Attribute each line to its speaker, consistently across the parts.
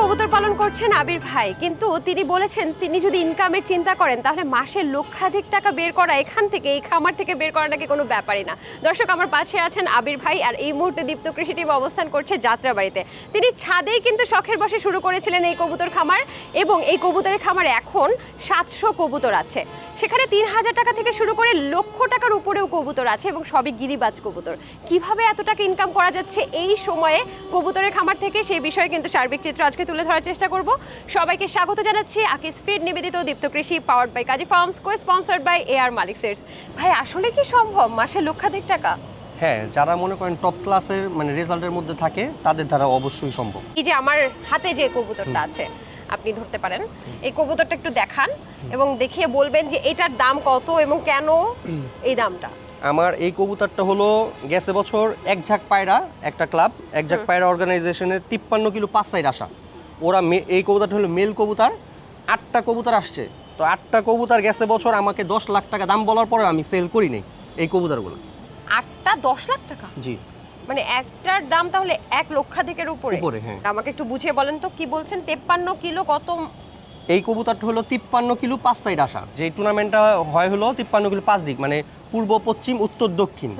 Speaker 1: শখের বসে কবুতর পালন করছেন আবির ভাই, কিন্তু তিনি বলেছেন তিনি যদি ইনকামের চিন্তা করেন, তাহলে মাসে লক্ষাধিক টাকা বের করা এখান থেকে, এই খামার থেকে বের করা নাকি কোনো ব্যাপারই না। দর্শক, আমার পাশে আছেন আবির ভাই, আর এই মুহূর্তে দীপ্ত কৃষি টিম অবস্থান করছে যাত্রাবাড়িতে। তিনি ছাদেই কিন্তু শখের বসে শুরু করেছিলেন এই কবুতর খামার, এবং এই কবুতরের খামার এখন সাতশো কবুতর আছে। সেখানে তিন হাজার টাকা থেকে শুরু করে লক্ষ টাকার উপরেও কবুতর আছে, এবং সবই গিরিবাজ কবুতর। কীভাবে এত টাকা ইনকাম করা যাচ্ছে এই সময়ে কবুতরের খামার থেকে সেই বিষয়ে কিন্তু সার্বিক চিত্র আজকে তুলে ধরার চেষ্টা করব। সবাইকে স্বাগত জানাচ্ছি আকিস ফিড নিবেদিত Deepto Krishi powered by Kazi farms co sponsored by AR Malik seeds ভাই আসলে কি সম্ভব? মাসে লক্ষাধিক টাকা?
Speaker 2: হ্যাঁ যারা মনে করেন টপ ক্লাসের মানে রেজাল্টের মধ্যে থাকে তাদের দ্বারা অবশ্যই সম্ভব।
Speaker 1: এই যে আমার হাতে যে কবুতরটা আছে আপনি ধরতে পারেন। এই কবুতরটা একটু দেখান এবং দেখিয়ে বলবেন যে এটার দাম কত এবং কেন এই দামটা?
Speaker 2: আমার এই কবুতরটা হলো গেছে বছর এক ঝাঁক পায়রা একটা ক্লাব এক ঝাঁক পায়রা অর্গানাইজেশনের তিপ্পান্ন কিলো পাঁচ সাইড আসা ওরা এই কবুতরটা হলো মেল কবুতর। আটটা কবুতর আসছে। তো আটটা কবুতর গেছে বছর আমাকে দশ লাখ টাকা দাম বলার পরে আমি সেল করি নাই এই কবুতরগুলো।
Speaker 1: আটটা দশ লাখ টাকা?
Speaker 2: জি।
Speaker 1: মানে একটার দাম তাহলে এক লক্ষাধিকের উপরে।
Speaker 2: উপরে, হ্যাঁ।
Speaker 1: আমাকে একটু বুঝিয়ে বলেন তো কি বলছেন? তেপ্পান্ন কিলো কত?
Speaker 2: এই কবুতরটা হলো তিপ্পান্ন কিলো পাঁচ সাইড আসা। যে টুর্নামেন্টটা হয় হলো তিপ্পান্ন কিলো পাঁচ দিক মানে পূর্ব পশ্চিম উত্তর দক্ষিণ।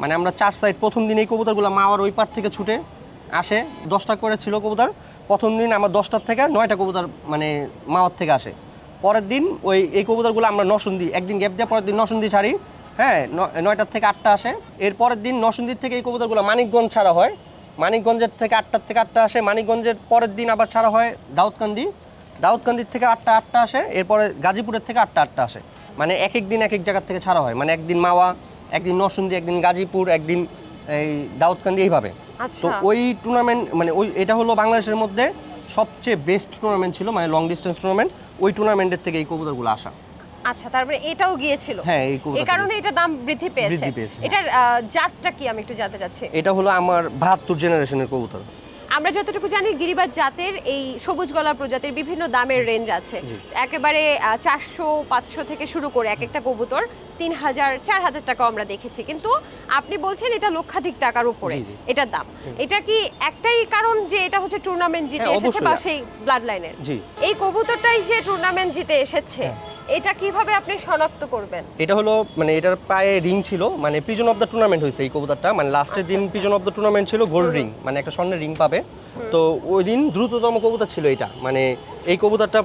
Speaker 2: মানে আমরা চার সাইড প্রথম দিন এই কবুতরগুলো মাওয়ার ওই পার থেকে ছুটে আসে। দশটা করে ছিল কবুতর। প্রথম দিন আমার দশটার থেকে নয়টা কবুতর মানে মাওয়ার থেকে আসে। পরের দিন ওই, এই কবুতরগুলো আমরা নসুন্দি একদিন গ্যাপ দিয়ে পরের দিন নসুন্দি ছাড়ি হ্যাঁ নয়টার থেকে আটটা আসে। এর পরের দিন নসুন্দির থেকে এই কবুতরগুলো মানিকগঞ্জ ছাড়া হয়। মানিকগঞ্জের থেকে আটটার থেকে আটটা আসে, মানিকগঞ্জের পরের দিন আবার ছাড়া হয় দাউদকান্দি। দাউদকান্দির থেকে আটটা আটটা আসে, এরপরে গাজীপুরের থেকে আটটা আটটা আসে। মানে এক এক দিন এক এক জায়গার থেকে ছাড়া হয়। মানে একদিন মাওয়া, একদিন নরসুন্দি, একদিন গাজীপুর, একদিন এই দাউদকান্দি এইভাবে। তো ওই টুর্নামেন্ট মানে ওই এটা হলো বাংলাদেশের মধ্যে সবচেয়ে বেস্ট টুর্নামেন্ট ছিল মানে লং ডিস্টেন্স টুর্নামেন্ট ওই টুর্নামেন্টের থেকে এই কবুতরগুলো আসা।
Speaker 1: আচ্ছা তারপরে এটাও গিয়েছিল?
Speaker 2: হ্যাঁ এই
Speaker 1: এই কারণে এটা দাম বৃদ্ধি পেয়েছে?
Speaker 2: বৃদ্ধি পেয়েছে, হ্যাঁ।
Speaker 1: এটার জাতটা কি আমি একটু জানতে চাচ্ছি?
Speaker 2: এটা হলো আমার বাহাত্তর জেনারেশনের কবুতর।
Speaker 1: আমরা যতটুকু জানি গিরিবাজ জাতের এই সবুজ গলা প্রজাতির বিভিন্ন দামের রেঞ্জ আছে। একেবারে চারশো পাঁচশো থেকে শুরু করে এক একটা কবুতর তিন হাজার চার হাজার টাকা আমরা দেখেছি। কিন্তু আপনি বলছেন এটা লক্ষাধিক টাকার উপরে। এটার দাম। এটা কি একটাই কারণ যে এটা হচ্ছে টুর্নামেন্ট জিতে
Speaker 2: হ্যাঁ,
Speaker 1: এসেছে বা সেই ব্লাড লাইনের এই কবুতরটাই যে টুর্নামেন্ট জিতে এসেছে
Speaker 2: হ্যাঁ।
Speaker 1: এটা কীভাবে আপনি শনাক্ত করবেন?
Speaker 2: এটা হলো মানে এটার পায়ে রিং ছিল মানে পিজন অফ দ্য টুর্নামেন্ট হয়েছে এই কবুতরটা। মানে লাস্টের দিন পিজন অফ দ্য টুর্নামেন্ট ছিল গোল্ড রিং মানে একটা স্বর্ণের রিং পাবে। তো ওই দিন দ্রুততম কবুতর ছিল এটা। মানে এই কবুতরটা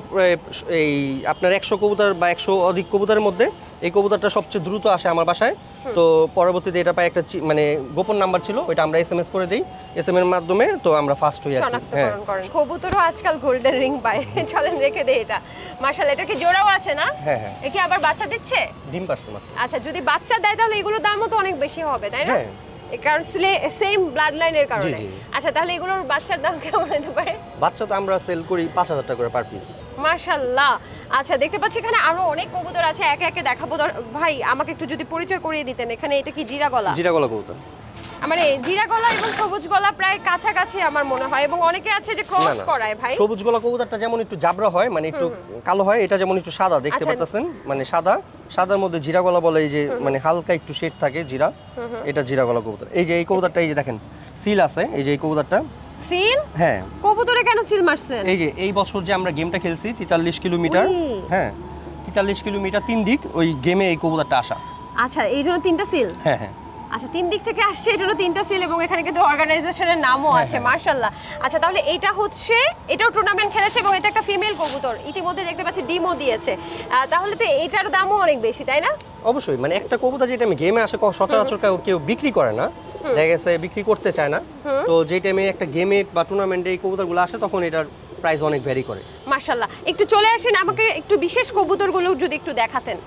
Speaker 2: এই আপনার একশো কবুতর বা একশো অধিক কবুতরের মধ্যে এই কবুতরটা সবচেয়ে দ্রুত আসে আমার বাসায়। তো পরবর্তীতে এটা পায়ে একটা মানে গোপন নাম্বার ছিল ওইটা আমরা এস এম করে দিই। এস এম এর মাধ্যমে তো আমরা ফার্স্ট হই হ্যাঁ
Speaker 1: শনাক্তকরণ করেন। কবুতরও আজকাল গোল্ডেন রিং পায়। চলেন রেখে দেই এটা। মার্শাল এটা কি জোড়াও আছে না?
Speaker 2: হ্যাঁ হ্যাঁ।
Speaker 1: এ কি আবার বাচ্চা দিচ্ছে?
Speaker 2: ডিম পারছে মাত্র।
Speaker 1: আচ্ছা যদি বাচ্চা দেয় তাহলে এগুলোর দামও তো অনেক বেশি হবে তাই না?
Speaker 2: হ্যাঁ।
Speaker 1: কারণ সেম ব্লাড লাইনের কারণে। আচ্ছা তাহলে এগুলোর বাচ্চার দাম কেমন হতে পারে?
Speaker 2: বাচ্চা তো আমরা সেল করি পাঁচ হাজার টাকা করে পার পিস
Speaker 1: মার্শাল্লাহ আচ্ছা দেখতে পাচ্ছি এখানে আরও অনেক কবুতর আছে একে একে দেখাবো। ভাই আমাকে একটু যদি পরিচয় করিয়ে দিতেন এখানে এটা কি জিরা গলা?
Speaker 2: জিরা গলা কবুতর।
Speaker 1: মানে জিরা গলা এবং সবুজ গলা প্রায় কাছাকাছি আমার মনে হয় এবং অনেকে আছে যে ক্রস করায় ভাই।
Speaker 2: সবুজ গলা কবুতরটা যেমন একটু জাবরা হয় মানে একটু কালো হয় এটা যেমন একটু সাদা দেখতে
Speaker 1: আচ্ছা।
Speaker 2: পাচ্ছেন মানে সাদা সাদার মধ্যে জিরা গলা বলে এই যে মানে হালকা একটু শেড থাকে জিরা এটা জিরা গলা কবুতর। এই যে এই কবুতরটা এই যে দেখেন সিল আছে এই যে এই কবুতরটা।
Speaker 1: সিল?
Speaker 2: হ্যাঁ।
Speaker 1: কবুতরে কেন সিল মারছেন?
Speaker 2: এই যে এই বছর যে আমরা গেমটা খেলছি তেতাল্লিশ কিলোমিটার
Speaker 1: উই।
Speaker 2: হ্যাঁ তেতাল্লিশ কিলোমিটার তিন দিক ওই গেমে এই কবুতরটা আসা।
Speaker 1: আচ্ছা এই জন্য তিনটা সিল?
Speaker 2: হ্যাঁ হ্যাঁ।
Speaker 1: আচ্ছা তিন দিক থেকে আসছে এটা হলো তিনটা সিল এবং এখানে কিন্তু অর্গানাইজেশনের নামও
Speaker 2: হ্যাঁ,
Speaker 1: আছে
Speaker 2: হ্যাঁ।
Speaker 1: মার্শাল্লাহ আচ্ছা তাহলে এটা হচ্ছে এটাও টুর্নামেন্ট খেলেছে এবং এটা একটা ফিমেল কবুতর। ইতিমধ্যে দেখতে পাচ্ছি ডিমও দিয়েছে। তাহলে তো এটার দামও অনেক বেশি তাই না?
Speaker 2: অবশ্যই মানে একটা কবুতর যেটা আমি গেমে আসে সচরাচর কেউ বিক্রি করে না দেখা গেছে বিক্রি করতে চায় না। তো যে টাইমে একটা গেমে বা টুর্নামেন্টে এই কবুতরগুলো আসে তখন এটার প্রাইস অনেক ভ্যারি করে।
Speaker 1: মার্শাল্লাহ একটু চলে আসেন আমাকে একটু বিশেষ কবুতরগুলো যদি একটু দেখাতেন।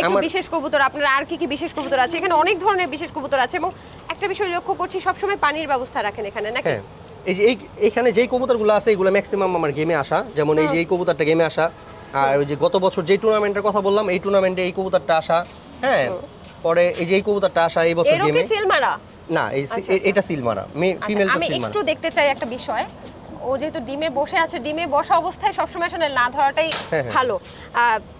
Speaker 1: একটু বিশেষ কবুতর আপনার আর কি কি বিশেষ কবুতর আছে? এখানে অনেক ধরনের বিশেষ কবুতর আছে এবং একটা বিষয় লক্ষ্য করছি সবসময় পানির ব্যবস্থা রাখেন এখানে নাকি?
Speaker 2: হ্যাঁ। এই যে এই এখানে যেই কবুতরগুলো আছে এগুলো ম্যাক্সিমাম আমার গেমে আসা। যেমন এই যে এই কবুতরটা গেমে আসা। আর ওই যে গত বছর যে টুর্নামেন্টের কথা বললাম এই টুর্নামেন্টে এই কবুতরটা আসা। হ্যাঁ। পরে এই যে এই কবুতরটা আসা এই বছর গেমে না
Speaker 1: আচ্ছা, আচ্ছা।
Speaker 2: এটা সিল মারা
Speaker 1: আচ্ছা,
Speaker 2: ফিমেলটা
Speaker 1: আমি একটু দেখতে চাই একটা বিষয়। ও যেহেতু ডিমে বসে আছে ডিমে বসা অবস্থায় সবসময় আসলে না ধরাটাই
Speaker 2: হ্যাঁ, হ্যাঁ।
Speaker 1: ভালো।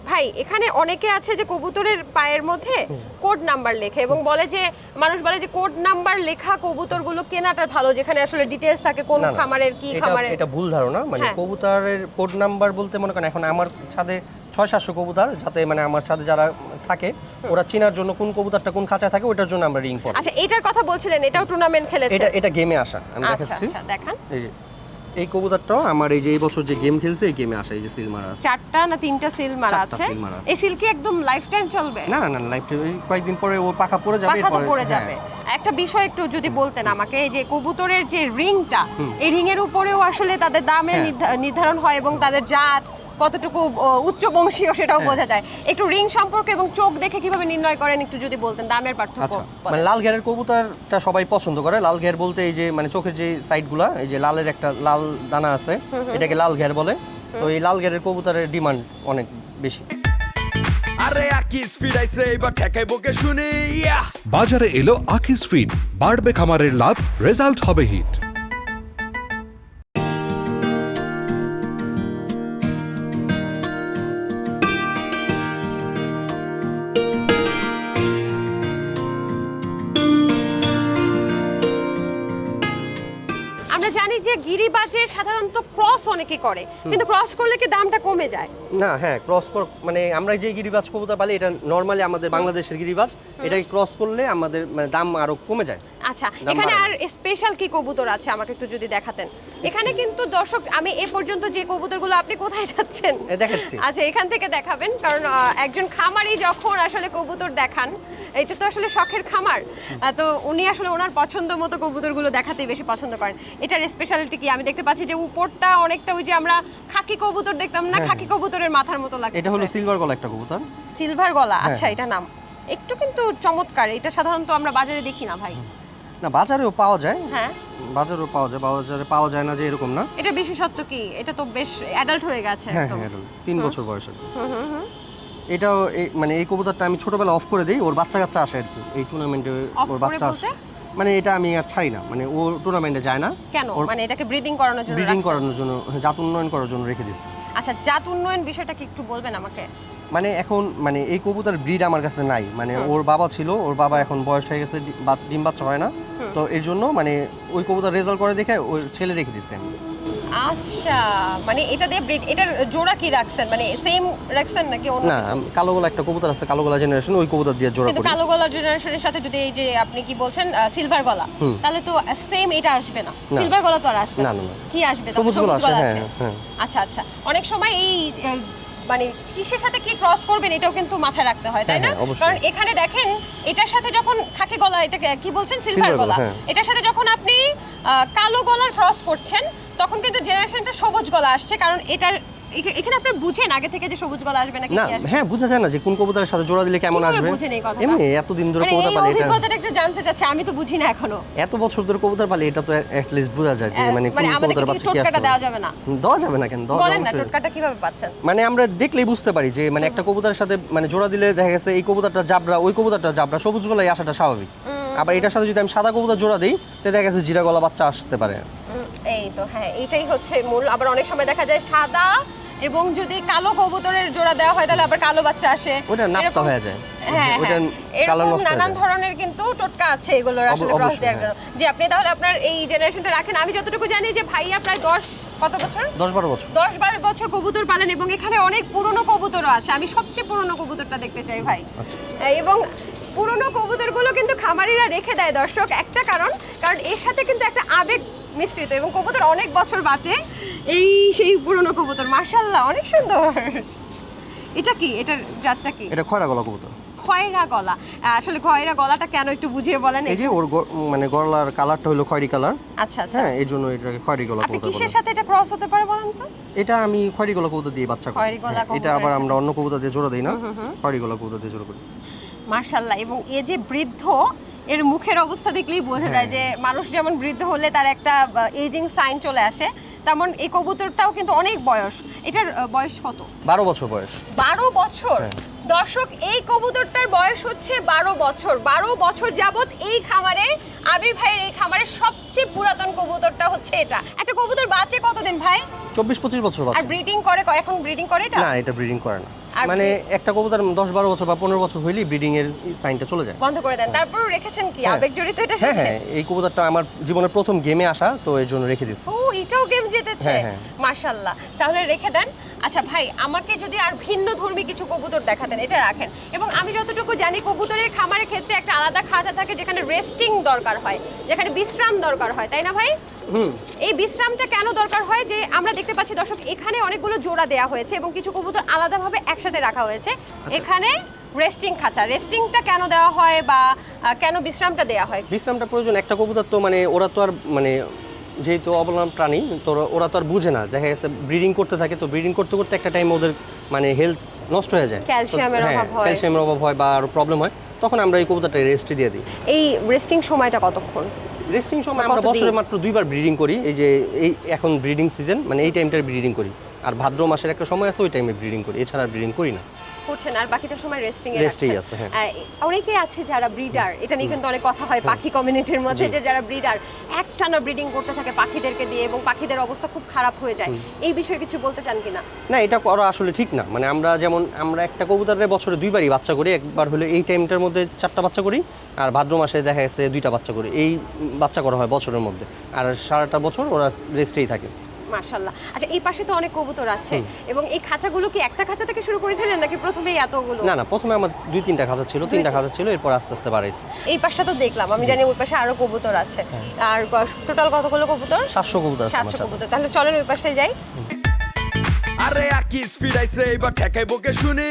Speaker 1: ভাই এখানে অনেকে আছে যে কবুতরের পায়ের মধ্যে কোড নাম্বার লেখে এবং বলে যে মানুষ বলে যে কোড নাম্বার লেখা কবুতরগুলো কেনাটা ভালো যেখানে আসলে ডিটেলস থাকে কোন খামারের কি খামারের
Speaker 2: এটা ভুল ধারণা। মানে
Speaker 1: হ্যাঁ।
Speaker 2: কবুতরের কোড নাম্বার বলতে মনে করেন এখন আমার ছাদে ছয় সাতশো কবুতর যাতে মানে আমার সাথে যারা থাকে ওরা চেনার জন্য কোন কবুতরটা কোন খাঁচায় থাকে ওটার জন্য আমরা রিং পড়ি
Speaker 1: আচ্ছা এটার কথা বলছিলেন এটাও টুর্নামেন্ট খেলেছে
Speaker 2: এটা এটা গেমে আসা আমি
Speaker 1: আচ্ছা
Speaker 2: দেখাচ্ছি।
Speaker 1: আচ্ছা দেখান।
Speaker 2: এই যে এই কবুতরটাও আমার এই যে এই বছর যে গেম খেলছে এই গেমে আসা এই যে সিল মারা।
Speaker 1: চারটা না তিনটা সিল মারা আছে। এই সিল কি একদম লাইফ টাইম চলবে?
Speaker 2: না না না লাইফ কয়েকদিন পরে ওর পাখা পড়ে যাবে
Speaker 1: পাখা পড়ে
Speaker 2: হ্যাঁ।
Speaker 1: যাবে। একটা বিষয় একটু যদি বলতেন আমাকে এই যে কবুতরের যে রিংটা এই রিং এর উপরেও আসলে তাদের দামের
Speaker 2: হ্যাঁ।
Speaker 1: নির্ধারণ হয় এবং তাদের জাত কতটুকু উচ্চ বংশীয় সেটাও
Speaker 2: হ্যাঁ।
Speaker 1: বোঝা যায়। একটু রিং সম্পর্কে এবং চোখ দেখে কীভাবে নির্ণয় করেন একটু যদি বলতেন দামের পার্থক্য
Speaker 2: আচ্ছা। মানে লাল ঘেরের কবুতরটা সবাই পছন্দ করে। লাল ঘের বলতে এই যে মানে চোখের যে সাইডগুলা এই যে লালের একটা লাল দানা আছে এটাকে লাল ঘের বলে। তো এই লাল ঘেরের কবুতরের ডিমান্ড অনেক বেশি।
Speaker 3: আরে আকিস ফিরাইছে এবার ঠেকাই বকে শুনি ইয়া।
Speaker 4: বাজারে এলো আকিস ফিড। বাড়বে খামারের লাভ রেজাল্ট হবে হিট।
Speaker 1: আমরা জানি যে গিরিবাজে সাধারণত ক্রস অনেকে করে কিন্তু ক্রস করলে কি দামটা কমে যায়?
Speaker 2: না হ্যাঁ ক্রস মানে আমরা যে গিরিবাজ কবুতর পালি এটা নর্মালি আমাদের বাংলাদেশের গিরিবাজ এটাকে ক্রস করলে আমাদের মানে দাম আরও কমে যায়।
Speaker 1: আচ্ছা এখানে আর স্পেশাল কি কবুতর আছে আমাকে একটু যদি দেখাতেন? এখানে কিন্তু দর্শক আমি এ পর্যন্ত যে কবুতরগুলো আপনি কোথায় যাচ্ছেন?
Speaker 2: এ দেখাচ্ছি।
Speaker 1: আচ্ছা এখান থেকে দেখাবেন কারণ একজন খামারি যখন আসলে কবুতর দেখান এটা তো আসলে শখের খামার। তো উনি আসলে ওনার পছন্দ মতো কবুতরগুলো দেখাতেই বেশি পছন্দ করেন। এটার স্পেশালিটি কি? আমি দেখতে পাচ্ছি যে উপরটা অনেকটা ওই যে আমরা খাকি কবুতর দেখতাম না?
Speaker 2: হ্যাঁ,
Speaker 1: খাকি কবুতরের মাথার মতো লাগে
Speaker 2: এটা হলো সিলভার গলা একটা কবুতর।
Speaker 1: সিলভার গলা?
Speaker 2: হ্যাঁ,
Speaker 1: আচ্ছা
Speaker 2: হ্যাঁ।
Speaker 1: এটা নাম। একটু কিন্তু চমৎকার। এটা সাধারণত আমরা বাজারে দেখি না ভাই।
Speaker 2: না বাজারেও পাওয়া যায়।
Speaker 1: হ্যাঁ।
Speaker 2: বাজারেও পাওয়া যায় বাজারে পাওয়া যায় না যে এরকম না।
Speaker 1: এটা বিশেষত্ব কি? এটা তো বেশ অ্যাডাল্ট হয়ে গেছে
Speaker 2: হ্যাঁ
Speaker 1: একদম।
Speaker 2: হ্যাঁ এটা তিন বছর বয়সের।
Speaker 1: হুম, হুম, হুম।
Speaker 2: এটাও এই- মানে এই কবুতরটা আমি ছোটবেলা অফ করে দিই ওর বাচ্চা কাচ্চা আসে আর কি। এই টুর্নামেন্টে ওর বাচ্চা আসে? মানে এটা আমি আর ছাড়ি না। মানে ও টুর্নামেন্টে যায় না।
Speaker 1: কেন? মানে এটাকে ব্রিডিং করানোর জন্য
Speaker 2: ব্রিডিং করানোর জন্য জাত উন্নয়ন করার জন্য রেখে দিচ্ছি।
Speaker 1: আচ্ছা জাত উন্নয়ন বিষয়টা কি একটু বলবেন আমাকে?
Speaker 2: মানে এখন মানে এই কবুতর ব্রিড আমার কাছে নাই। মানে ওর বাবা ছিল ওর বাবা এখন বয়স হয়ে গেছে ডিম বাচ্চা হয় না। তো এর জন্য মানে ওই কবুতর রেজাল্ট করে দেখে ওই ছেলে রেখে দিচ্ছি। আমি
Speaker 1: আচ্ছা মানে এটা দিয়ে ব্রিড এটার জোড়া কি রাখছেন মানে সেম রাখছেন নাকি অন্য
Speaker 2: না কালো গলা একটা কবুতর আছে কালো গলা জেনারেশন ওই কবুতর দিয়ে জোড়া
Speaker 1: কিন্তু কালো গলা জেনারেশনের সাথে যদি এই যে আপনি কি বলছেন সিলভার গলা তাহলে তো সেম এটা আসবে না। সিলভার গলা তো আর আসবে
Speaker 2: না, না।
Speaker 1: কি আসবে?
Speaker 2: সবুজ গলা আসবে হ্যাঁ, হ্যাঁ।
Speaker 1: আচ্ছা আচ্ছা অনেক সময় এই মানে কিসের সাথে কি ক্রস করবেন এটাও কিন্তু মাথায় রাখতে হয় তাই
Speaker 2: হ্যাঁ,
Speaker 1: না?
Speaker 2: হ্যাঁ,
Speaker 1: কারণ এখানে দেখেন এটার সাথে যখন খাকি গলা এটা কি বলছেন? সিলভার
Speaker 2: গলা, হ্যাঁ।
Speaker 1: এটার সাথে যখন আপনি আহ, কালো গলার ক্রস করছেন তখন কিন্তু জেনারেশনটা সবুজ গলা আসছে কারণ এটার এখানে আপনি বুঝেন আগে থেকে যে সবুজ গলা আসবে নাকি
Speaker 2: না হ্যাঁ বোঝা যায় না যে কোন কবুতরের সাথে জোড়া দিলে কেমন আসবে।
Speaker 1: বুঝেন এই কথাটা?
Speaker 2: এমনি এতদিন ধরে
Speaker 1: মানে
Speaker 2: কবুতর পালি এটা
Speaker 1: একটু জানতে চাচ্ছি আমি তো বুঝি না এখনও।
Speaker 2: এত বছর ধরে কবুতর পালি এটা তো অ্যাটলিস্ট বোঝা যায় যে মানে কোন
Speaker 1: মানে
Speaker 2: কবুতর
Speaker 1: কি
Speaker 2: বাচ্চা কি
Speaker 1: টোটকাটা
Speaker 2: আসবে।
Speaker 1: দেওয়া যাবে না?
Speaker 2: দেওয়া যাবে না কেন? দেওয়া
Speaker 1: বলেন না। টোটকাটা কীভাবে পাচ্ছেন?
Speaker 2: মানে আমরা দেখলেই বুঝতে পারি যে মানে একটা কবুতরের সাথে মানে জোড়া দিলে দেখা গেছে এই কবুতরটা জাবরা ওই কবুতরটা জাবরা সবুজ গলায় আসাটা স্বাভাবিক। আবার এটার সাথে যদি আমি সাদা কবুতর জোড়া দিই তাহলে দেখা গেছে জিরা গলা বাচ্চা আসতে পারে।
Speaker 1: এই তো হ্যাঁ এটাই হচ্ছে মূল। আবার অনেক সময় দেখা যায় সাদা এবং যদি কালো কবুতরের জোড়া দেওয়া হয় তাহলে আবার কালো বাচ্চা আসে।
Speaker 2: ওটা নাপ্তা হয়ে যায়।
Speaker 1: হ্যাঁ হ্যাঁ।
Speaker 2: কালার
Speaker 1: এরকম নানান ধরনের কিন্তু টোটকা আছে এগুলোর আসলে ক্রস দেওয়ার। জন্য। যে আপনি তাহলে আপনার এই জেনারেশনটা রাখেন। আমি যতটুকু জানি যে ভাইয়া প্রায় দশ কত বছর?
Speaker 2: দশ বারো বছর।
Speaker 1: দশ বারো বছর কবুতর পালেন এবং এখানে অনেক পুরনো কবুতরও আছে। আমি সবচেয়ে পুরনো কবুতরটা দেখতে চাই ভাই।
Speaker 2: আচ্ছা।
Speaker 1: এবং পুরনো কবুতরগুলো কিন্তু খামারিরা রেখে দেয় দর্শক। একটা কারণ কারণ এর সাথে কিন্তু একটা আবেগ মিশ্রিত এবং কবুতর অনেক বছর বাঁচে। এই সেই পুরনো কবুতর মাশাল্লাহ অনেক সুন্দর। এটা কি? এটার জাতটা কি?
Speaker 2: এটা খয়রা গলা কবুতর।
Speaker 1: খয়রা গলা। আসলে খয়রা গলাটা কেন একটু বুঝিয়ে বলেন?
Speaker 2: এই যে ওর মানে গলার কালারটা হলো খয়রি কালার।
Speaker 1: আচ্ছা আচ্ছা।
Speaker 2: হ্যাঁ এই জন্য এটাকে খয়েরি গলা
Speaker 1: আপনি
Speaker 2: কবুতর
Speaker 1: কিসের সাথে এটা ক্রস হতে পারে বলেন তো?
Speaker 2: এটা আমি খয়েরি গলা কবুতর দিয়ে বাচ্চা করি।
Speaker 1: খয়েরি গলা
Speaker 2: হ্যাঁ, এটা আবার আমরা অন্য কবুতর দিয়ে জোড়া দিই না। খয়েরি গলা কবুতর দিয়ে জোড়া করি।
Speaker 1: মার্শাল্লাহ এবং এ যে বৃদ্ধ এর মুখের অবস্থা দেখলেই বোঝা যায় যে মানুষ যেমন বৃদ্ধ হলে তার একটা এজিং সাইন চলে আসে তেমন এই কবুতরটাও কিন্তু অনেক বয়স। এটার বয়স কত?
Speaker 2: বারো বছর বয়স।
Speaker 1: বারো বছর? দর্শক এই কবুতরটার বয়স হচ্ছে বারো বছর। বারো বছর যাবত এই খামারে আবির ভাইয়ের এই খামারের সবচেয়ে পুরাতন কবুতরটা হচ্ছে এটা। একটা কবুতর বাঁচে কতদিন ভাই?
Speaker 2: চব্বিশ পঁচিশ বছর
Speaker 1: আর ব্রিডিং করে এখন ব্রিডিং করে এটা?
Speaker 2: না এটা ব্রিডিং করে না। মানে একটা কবুতর দশ বারো বছর বা পনেরো বছর হইলেই ব্রিডিং এর সাইনটা চলে যায়।
Speaker 1: বন্ধ করে দেন। তারপরও রেখেছেন কি?
Speaker 2: হ্যাঁ।
Speaker 1: আবেগ জড়িত এটা
Speaker 2: হ্যাঁ হ্যাঁ। এই কবুতরটা আমার জীবনের প্রথম গেমে আসা তো এর জন্য রেখে দিচ্ছি
Speaker 1: ও এটাও গেম জিতেছে?
Speaker 2: হ্যাঁ, হ্যাঁ।
Speaker 1: মাশাল্লাহ তাহলে রেখে দেন। আচ্ছা ভাই আমাকে যদি আর ভিন্ন ধর্মী কিছু কবুতর দেখাতেন এটা রাখেন। এবং আমি যতটুকু জানি কবুতরের খামারের ক্ষেত্রে একটা আলাদা খাঁচা থাকে যেখানে রেস্টিং দরকার হয় যেখানে বিশ্রাম দরকার হয় তাই না ভাই? এই বিশ্রামটা কেন দরকার হয়? যে আমরা দেখতে পাচ্ছি দর্শক এখানে অনেকগুলো জোড়া দেয়া হয়েছে এবং কিছু কবুতর আলাদাভাবে একসাথে রাখা হয়েছে। এখানে রেস্টিং খাঁচা। রেস্টিংটা কেন দেওয়া হয় বা কেন বিশ্রামটা দেওয়া হয়?
Speaker 2: বিশ্রামটা প্রয়োজন। একটা কবুতর তো মানে ওরা তো আর মানে যেহেতু অবলম্বন প্রাণী তো ওরা- তো আর বুঝে না। দেখা গেছে ব্রিডিং করতে থাকে তো ব্রিডিং করতে করতে একটা টাইম ওদের মানে হেলথ নষ্ট হয়ে যায়।
Speaker 1: ক্যালসিয়ামের অভাব হয়।
Speaker 2: ক্যালসিয়ামের অভাব হয় বা আরও প্রবলেম হয় তখন আমরা এই কবুতরটা রেস্ট দিয়ে দিই।
Speaker 1: এই রেস্টিং সময়টা কতক্ষণ?
Speaker 2: রেস্টিং সময় আমরা বছরে মাত্র দুইবার ব্রিডিং করি এই যে এই এখন ব্রিডিং সিজন মানে এই টাইমটার ব্রিডিং করি। আর ভাদ্র মাসের একটা সময় আছে ওই টাইমে ব্রিডিং করি এছাড়া ব্রিডিং করি না।
Speaker 1: করছেন আর বাকিটা সময় রেস্টিং এ রাখছেন।
Speaker 2: আছে, হ্যাঁ।
Speaker 1: আহ, অনেকেই আছে যারা ব্রিডার এটা নিয়ে কিন্তু অনেক কথা হয় পাখি কমিউনিটির মধ্যে যে যারা ব্রিডার একটানা ব্রিডিং করতে থাকে পাখিদেরকে দিয়ে এবং পাখিদের অবস্থা খুব খারাপ হয়ে যায়। এই বিষয়ে কিছু বলতে চান কিনা?
Speaker 2: না এটা করা আসলে ঠিক না। মানে আমরা যেমন আমরা একটা কবুতরের বছরে দুইবারই বাচ্চা করি একবার হলে এই টাইমটার মধ্যে চারটা বাচ্চা করি আর ভাদ্র মাসে দেখা গেছে দুইটা বাচ্চা করি। এই বাচ্চা করা হয় বছরের মধ্যে। আর সারাটা বছর ওরা রেস্টেই থাকে।
Speaker 1: মার্শাল্লাহ আচ্ছা এই পাশে তো অনেক কবুতর আছে। এবং এই খাঁচাগুলো কি একটা খাঁচা থেকে শুরু করেছিলেন নাকি প্রথমেই এতগুলো?
Speaker 2: না না প্রথমে আমার দুই তিনটা খাতা ছিল তিনটা খাতা ছিল এরপর আস্তে আস্তে বাড়াইছি।
Speaker 1: এই পাশটা তো দেখলাম আমি জানি ওই পাশে আরও কবুতর আছে। আর টোটাল কতগুলো কবুতর?
Speaker 2: সাতশো কবুতর
Speaker 1: সাতশো। কবুতর। তাহলে চলেন ওই পাশে যাই।
Speaker 3: আরে আকি স্পিড আইছে এবার ঠেকাইবো কে শুনি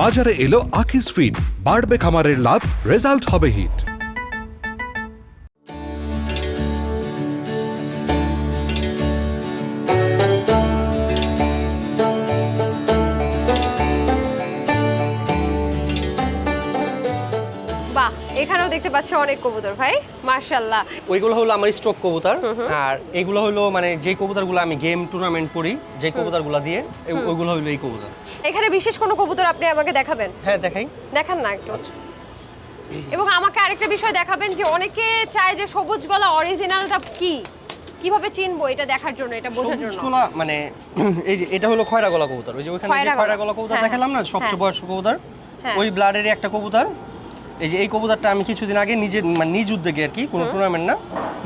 Speaker 4: বাজারে এলো আকিস ফিড। বাড়বে খামারের লাভ রেজাল্ট হবে হিট।
Speaker 1: পাচ্ছি অনেক কবুতর ভাই। মার্শাল্লাহ
Speaker 2: ওইগুলো হলো আমার স্টক কবুতর। আর এগুলো হলো মানে যে কবুতরগুলো আমি গেম টুর্নামেন্ট করি যে কবুতরগুলো দিয়ে ওইগুলো হলো এই কবুতর।
Speaker 1: এখানে বিশেষ কোনো কবুতর আপনি আমাকে দেখাবেন?
Speaker 2: হ্যাঁ দেখাই।
Speaker 1: দেখান না একটু। এবং আমাকে আরেকটা বিষয় দেখাবেন যে অনেকে চায় যে সবুজ গলা অরিজিনালটা কি? কীভাবে চিনবো এটা দেখার জন্য এটা বোঝার জন্য?
Speaker 2: সবুজগুলা মানে এই যে এটা হলো খয়রা গলা কবুতর। ওই যে ওইখানে
Speaker 1: খয়রা
Speaker 2: যে খয়রা
Speaker 1: গলা।
Speaker 2: কবুতর
Speaker 1: হ্যাঁ,
Speaker 2: দেখালাম না
Speaker 1: হ্যাঁ।
Speaker 2: সবচেয়ে বয়স্ক কবুতর
Speaker 1: হ্যাঁ।
Speaker 2: ওই ব্লাডেরই একটা কবুতর। এই যে এই কবুতরটা আমি কিছুদিন আগে নিজের মানে নিজ উদ্যোগে আর কি কোনো টুর্নামেন্ট না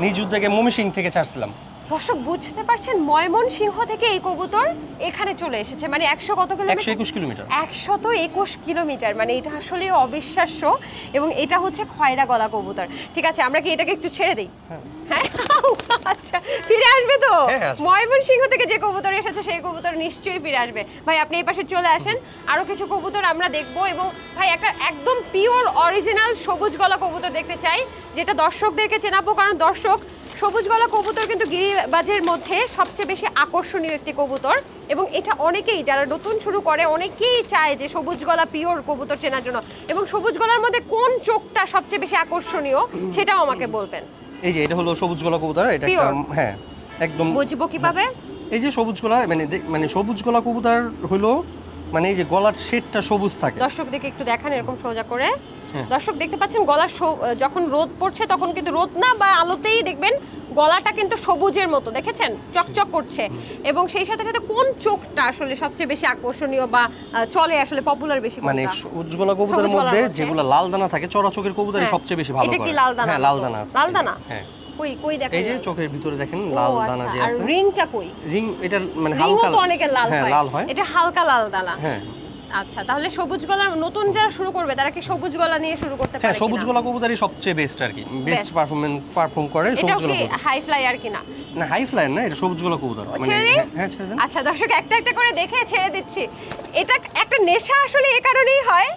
Speaker 2: নিজ উদ্যোগে মমিসিং থেকে ছাড়ছিলাম।
Speaker 1: দর্শক বুঝতে পারছেন ময়মন সিংহ থেকে এই কবুতর এখানে চলে এসেছে। মানে একশো কত
Speaker 2: একশো
Speaker 1: কিলোমিটার।
Speaker 2: একুশ কিলোমিটার
Speaker 1: একশত একুশ কিলোমিটার মানে এটা আসলে অবিশ্বাস্য। এবং এটা হচ্ছে খয়রা গলা কবুতর। ঠিক আছে আমরা কি এটাকে একটু ছেড়ে দিই? হ্যাঁ। আচ্ছা। ফিরে আসবে তো?
Speaker 2: হ্যাঁ,
Speaker 1: ময়মনসিংহ থেকে যে কবুতর এসেছে সেই কবুতর নিশ্চয়ই ফিরে আসবে। ভাই আপনি এই পাশে চলে আসেন। আরও কিছু কবুতর আমরা দেখব এবং ভাই একটা একদম পিওর অরিজিনাল সবুজ গলা কবুতর দেখতে চাই যেটা দর্শকদেরকে চেনাবো। কারণ দর্শক সবুজ গলা কবুতর কিন্তু গিরিবাজের মধ্যে সবচেয়ে বেশি আকর্ষণীয় একটি কবুতর। এবং এটা অনেকেই যারা নতুন শুরু করে অনেকেই চায় যে সবুজ গলা পিওর কবুতর চেনার জন্য। এবং সবুজ গলার মধ্যে কোন চোখটা সবচেয়ে বেশি আকর্ষণীয় সেটাও আমাকে বলবেন।
Speaker 2: এই যে এটা হলো সবুজ গোলা কবুতর এটা একটা হ্যাঁ একদম
Speaker 1: বুঝব কীভাবে?
Speaker 2: এই যে সবুজ গোলা মানে মানে সবুজ গোলা কবুতর হলো মানে এই যে গলার শেডটা সবুজ থাকে।
Speaker 1: দর্শক দেখে একটু দেখান এরকম সোজা করে।
Speaker 2: হ্যাঁ।
Speaker 1: দর্শক দেখতে পাচ্ছেন গলার যখন রোদ পড়ছে তখন কিন্তু রোদ না বা আলোতেই দেখবেন গলাটা কিন্তু সবুজের মতো দেখেছেন? চকচক করছে। এবং সেই সাথে সাথে কোন চোখটা আসলে সবচেয়ে বেশি আকর্ষণীয় বা চলে আসলে পপুলার বেশি
Speaker 2: মানে গলা কবুতরের মধ্যে? যেগুলো লাল দানা থাকে চড়া চোখের কবুতরই
Speaker 1: হ্যাঁ।
Speaker 2: সবচেয়ে বেশি ভালো
Speaker 1: এটা কি লাল দানা?
Speaker 2: হ্যাঁ লাল দানা
Speaker 1: লাল দানা?
Speaker 2: হ্যাঁ।
Speaker 1: কই কই দেখেন
Speaker 2: এই যে চোখের ভিতরে দেখেন লাল
Speaker 1: আচ্ছা,
Speaker 2: দানা যে
Speaker 1: আর রিংটা কই?
Speaker 2: রিং এটা মানে হালকা
Speaker 1: অনেকের লাল
Speaker 2: হয়। লাল হয়।
Speaker 1: এটা হালকা লাল দানা।
Speaker 2: হ্যাঁ।
Speaker 1: আচ্ছা তাহলে সবুজ গলার নতুন যারা শুরু করবে তারা কি সবুজ গলা নিয়ে শুরু করতে পারে
Speaker 2: হ্যাঁ সবুজ গলা কবুতরই সবচেয়ে বেস্ট আর কি। Best
Speaker 1: Best.
Speaker 2: পারফরমেন্স পারফর্ম করে সবুজ গলা
Speaker 1: কি হাই ফ্লাইয়ার কিনা?
Speaker 2: না হাই ফ্লায়ার না এটা সবুজ গলা কবুতর। মানে হ্যাঁ, হ্যাঁ
Speaker 1: আচ্ছা দর্শক একটা একটা করে দেখে ছেড়ে দিচ্ছি। এটা একটা নেশা আসলে এ কারণেই হয়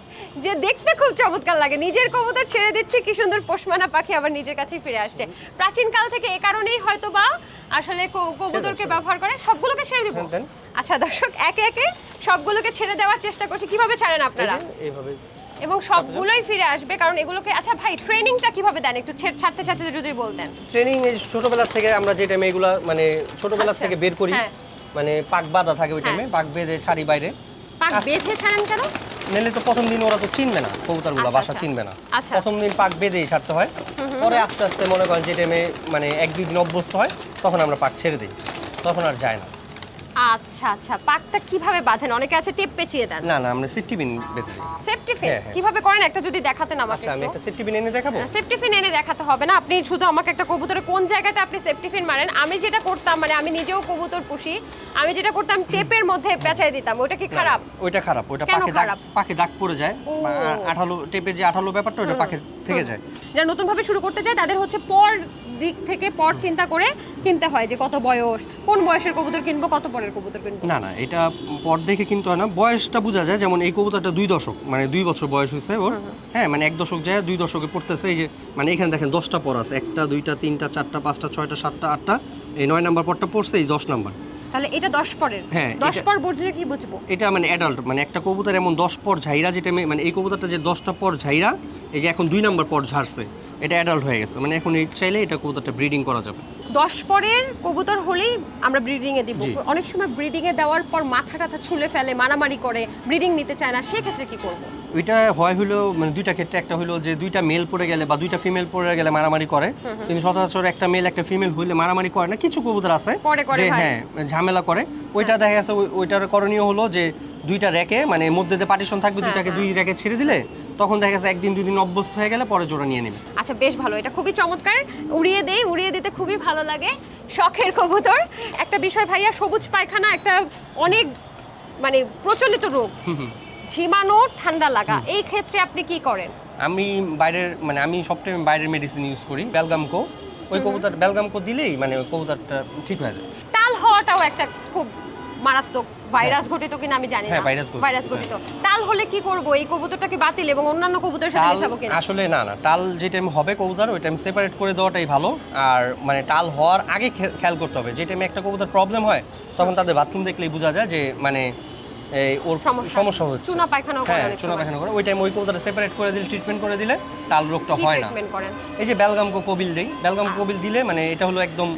Speaker 1: যে দেখতে খুব চমৎকার লাগে। নিজের কবুতর ছেড়ে দিচ্ছে কি সুন্দর পোষমানা পাখি আবার নিজের কাছেই ফিরে আসছে। প্রাচীন কাল থেকে এ কারণেই হয়তো বা আসলে কবুতরকে ব্যবহার করে সবগুলোকে ছেড়ে দিব।
Speaker 2: হ্যাঁ।
Speaker 1: আচ্ছা দর্শক একে একে সবগুলোকে ছেড়ে দেওয়ার চেষ্টা করছি। কীভাবে ছাড়েন আপনারা?
Speaker 2: এইভাবে
Speaker 1: এবং সবগুলোই ফিরে আসবে কারণ এগুলোকে আচ্ছা ভাই ট্রেনিংটা কীভাবে দেন? একটু ছেড়- ছাড়তে ছাড়তে যদি বলতেন।
Speaker 2: ট্রেনিং এই ছোটবেলা থেকে আমরা যে টাইমে এগুলা মানে ছোটবেলা
Speaker 1: আচ্ছা,
Speaker 2: থেকে বের করি
Speaker 1: হ্যাঁ।
Speaker 2: মানে পাক বাঁধা থাকে ওই
Speaker 1: হ্যাঁ।
Speaker 2: টাইমে পাক বেঁধে ছাড়ি বাইরে।
Speaker 1: পাক
Speaker 2: আচ্ছা।
Speaker 1: বেঁধে ছাড়েন কেন?
Speaker 2: নিলে তো প্রথম দিন ওরা তো চিনবে না কবুতরগুলো
Speaker 1: আচ্ছা,
Speaker 2: বাসা। চিনবে না। প্রথম দিন পাক বেঁধেই ছাড়তে হয়। পরে আস্তে আস্তে মনে করেন যে টাইমে মানে এক দুই দিন অভ্যস্ত হয় তখন আমরা পাক ছেড়ে দিই। তখন আর যায় না।
Speaker 1: আচ্ছা আচ্ছা। পাকটা কীভাবে বাঁধেন? অনেকে আছে টেপ পেঁচিয়ে দেন।
Speaker 2: না না আমরা সিফটি বিন বেঁধে দিই।
Speaker 1: সেফটি ফিন
Speaker 2: হ্যাঁ, হ্যাঁ।
Speaker 1: কীভাবে করেন? একটা যদি দেখাতেন আমাকে
Speaker 2: আচ্ছা আমি
Speaker 1: একটু।
Speaker 2: সিফটি বিন এনে দেখাবো?
Speaker 1: সেফটি ফিন এনে দেখাতে হবে না। আপনি শুধু আমাকে একটা কবুতরের কোন জায়গাটা আপনি সেফটি ফিন মারেন? আমি যেটা করতাম মানে আমি নিজেও কবুতর পুষি আমি যেটা করতাম টেপের মধ্যে পেঁচাই দিতাম। ওটা কি খারাপ?
Speaker 2: না, ওইটা খারাপ।
Speaker 1: কেন
Speaker 2: পাখে দাগ? পাখে দাগ পড়ে যায় আঠালো টেপের যে আঠালো ব্যাপারটা ওইটা পাখে থেকে যায়।
Speaker 1: যারা নতুন ভাবে শুরু করতে চায় তাদের হচ্ছে পর দিক থেকে পর চিন্তা করে কিনতে হয় যে কত বয়স কোন বয়সের কবুতর কিনবো কত পরের কবুতর কিনবো।
Speaker 2: না না এটা পর দেখে কিন্তু হয় না। বয়সটা বোঝা যায় যেমন এই কবুতরটা দুই দশক মানে দুই বছর বয়স হয়েছে ওর। হ্যাঁ মানে এক দশক যায় দুই দশকে পড়তেছে এই যে মানে এখানে দেখেন দশটা পর আছে একটা দুইটা তিনটা চারটা পাঁচটা ছয়টা সাতটা আটটা এই নয় নাম্বার পরটা পড়ছে এই দশ নাম্বার।
Speaker 1: তাহলে এটা দশ পরের?
Speaker 2: হ্যাঁ,
Speaker 1: দশ
Speaker 2: এটা-
Speaker 1: পর বুঝলে কি বুঝব?
Speaker 2: এটা মানে অ্যাডাল্ট মানে একটা কবুতর এমন দশ পর ঝাইরা যেটা মানে এই কবুতরটা যে দশটা পর ঝাইরা এই যে এখন দুই নাম্বার পর ঝাড়ছে। এটা অ্যাডাল্ট হয়ে গেছে। মানে এখন চাইলে এটা কবুতরটা ব্রিডিং করা যাবে।
Speaker 1: দশ পরের কবুতর হলেই আমরা ব্রিডিং এ দিব। অনেক সময় ব্রিডিং এ দেওয়ার পর মাথা টাথা ছুলে ফেলে মারামারি করে ব্রিডিং নিতে চায় না সেক্ষেত্রে কি করব?
Speaker 2: ওইটা হয় হলো মানে দুইটা ক্ষেত্রে। একটা হলো যে দুইটা মেল পড়ে গেলে বা দুইটা ফিমেল পড়ে গেলে মারামারি করে। কিন্তু সচরাচর একটা মেল একটা ফিমেল হইলে মারামারি করে না। কিছু কবুতর আছে যে হ্যাঁ। ঝামেলা করে। ওইটা দেখা গেছে ওইটার করণীয় হলো যে দুইটা র্যাকে মানে মধ্যে পার্টিশন থাকবে
Speaker 1: হ্যাঁ,
Speaker 2: দুইটাকে দুই র্যাকে ছেড়ে দিলে তখন দেখা গেছে একদিন দুই দিন অভ্যস্ত হয়ে গেলে পরে জোড়া নিয়ে নেবে।
Speaker 1: আচ্ছা বেশ ভালো। এটা খুবই চমৎকার। উড়িয়ে দেই উড়িয়ে দিতে খুবই ভালো লাগে। শখের কবুতর। একটা বিষয় ভাইয়া সবুজ পায়খানা একটা অনেক মানে প্রচলিত রোগ। ঝিমানো ঠান্ডা লাগা। এই ক্ষেত্রে আপনি কি করেন?
Speaker 2: আমি বাইরের মানে আমি সবটাই বাইরের মেডিসিন ইউজ করি বেলগামকো ওই কবুতর বেলগামকো দিলেই মানে ওই কবুতরটা ঠিক হয়ে যায়।
Speaker 1: টাল হওয়াটাও একটা খুব মারাত্মক ভাইরাস ঘটিত কিনা আমি জানি না।
Speaker 2: হ্যাঁ, ভাইরাস ঘটিত,
Speaker 1: ঘটিত। টাল হলে কি করব? এই কবুতরটাকে বাতিল এবং অন্যান্য কবুতরের সাথে মেশাবো কিনা?
Speaker 2: আসলে না না। টাল যে টাইম হবে কবুতর ওই টাইম সেপারেট করে দেওয়াটাই ভালো। আর মানে টাল হওয়ার আগে খেয়াল করতে হবে। যে টাইমে একটা কবুতর প্রবলেম হয় তখন তাদের বাথরুম দেখলেই বোঝা যায় যে মানে এই ওর
Speaker 1: সমস্যা।
Speaker 2: হচ্ছে।
Speaker 1: চুনা পায়খানা করে
Speaker 2: হ্যাঁ
Speaker 1: অনেক
Speaker 2: চুনা পায়খানা করে। ওই টাইম ওই কবুতরটা সেপারেট করে দিলে ট্রিটমেন্ট করে দিলে টাল রোগটা হয় না। এই যে বেলগামকো কবিল দেই বেলগামকো কবিল দিলে মানে এটা হলো একদম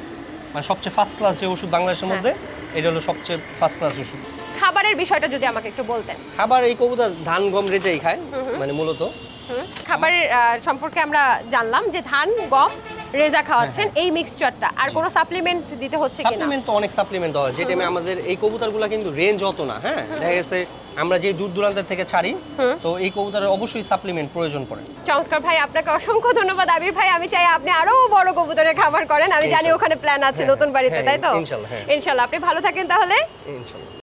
Speaker 2: মানে সবচেয়ে ফার্স্ট ক্লাস যে ওষুধ বাংলাদেশের
Speaker 1: হ্যাঁ।
Speaker 2: মধ্যে এটা হলো সবচেয়ে ফার্স্ট ক্লাস ওষুধ।
Speaker 1: খাবারের বিষয়টা যদি আমাকে একটু বলতেন।
Speaker 2: খাবার এই কবুতর ধান গম রেজেই খায় মানে মূলত।
Speaker 1: আহ, সম্পর্কে আমরা জানলাম যে ধান গম রেজা খাওয়াচ্ছেন এই মিক্সচারটা আর কোনো সাপ্লিমেন্ট দিতে হচ্ছে কিনা?
Speaker 2: সাপ্লিমেন্ট তো অনেক সাপ্লিমেন্ট দেওয়া হয়। যে টাইমে আমাদের এই কবুতরগুলো কিন্তু রেঞ্জ অত না হ্যাঁ? দেখা গেছে আমরা যে দূর দূরান্তের থেকে ছাড়ি তো এই কবুতরের অবশ্যই সাপ্লিমেন্ট প্রয়োজন পড়ে।
Speaker 1: চমৎকার ভাই আপনাকে অসংখ্য ধন্যবাদ। আবির ভাই আমি চাই আপনি আরও বড় কবুতরের খাবার করেন। আমি জানি ওখানে প্ল্যান আছে
Speaker 2: হ্যাঁ,
Speaker 1: নতুন বাড়িতে
Speaker 2: হ্যাঁ,
Speaker 1: তাই তো?
Speaker 2: ইনশাল্লাহ, হ্যাঁ।
Speaker 1: আপনি ভালো থাকেন তাহলে।
Speaker 2: ইনশাল্লাহ।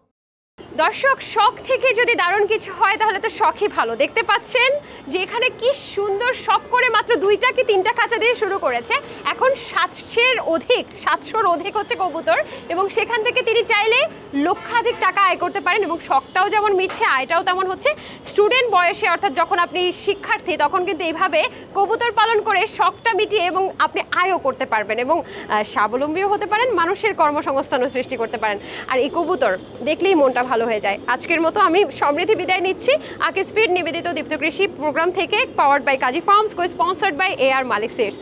Speaker 1: দর্শক, শখ থেকে যদি দারুণ কিছু হয়, তাহলে তো শখই ভালো। দেখতে পাচ্ছেন যে এখানে কি সুন্দর শখ করে মাত্র দুইটা কি তিনটা কাঁচা দিয়ে শুরু করেছে। এখন সাতশের অধিক, সাতশোর অধিক হচ্ছে কবুতর এবং সেখান থেকে তিনি চাইলে লক্ষাধিক টাকা আয় করতে পারেন এবং শখটাও যেমন মিটছে, আয়টাও তেমন হচ্ছে। স্টুডেন্ট বয়সে, অর্থাৎ যখন আপনি শিক্ষার্থী, তখন কিন্তু এইভাবে কবুতর পালন করে শখটা মিটিয়ে এবং আপনি আয়ও করতে পারবেন এবং স্বাবলম্বীও হতে পারেন, মানুষের কর্মসংস্থানও সৃষ্টি করতে পারেন। আর এই কবুতর দেখলেই মনটা ভালো হয়ে যায়। আজকের মতো আমি সমৃদ্ধি বিদায় নিচ্ছি। আকে স্পিড নিবেদিত দীপ্ত কৃষি প্রোগ্রাম থেকে powered by Kazi farms co sponsored by A R Malik seeds